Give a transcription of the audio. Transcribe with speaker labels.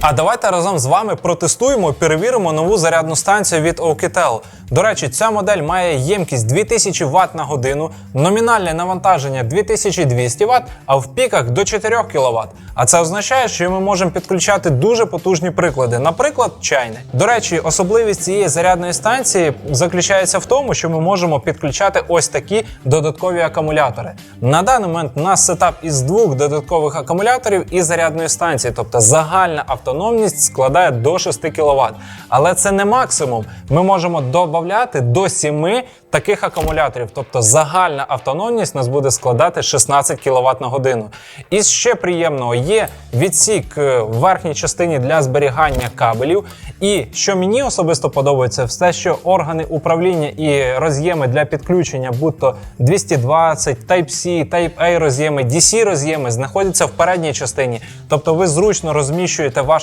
Speaker 1: А давайте разом з вами протестуємо перевіримо нову зарядну станцію від Oukitel. До речі, ця модель має ємкість 2000 Вт на годину, номінальне навантаження 2200 Вт, а в піках до 4 кВт. А це означає, що ми можемо підключати дуже потужні приклади, наприклад, чайник. До речі, особливість цієї зарядної станції заключається в тому, що ми можемо підключати ось такі додаткові акумулятори. На даний момент у нас сетап із двох додаткових акумуляторів і зарядної станції, тобто загальна автономність складає до 6 кВт. Але це не максимум. Ми можемо додати до 7 таких акумуляторів, тобто загальна автономність у нас буде складати 16 кВт на годину. І ще приємного є відсік е, в верхній частині для зберігання кабелів. І що мені особисто подобається, все, що органи управління і роз'єми для підключення, будь-то 220, Type-C, Type-A роз'єми, DC роз'єми, знаходяться в передній частині. Тобто ви зручно розміщуєте ваш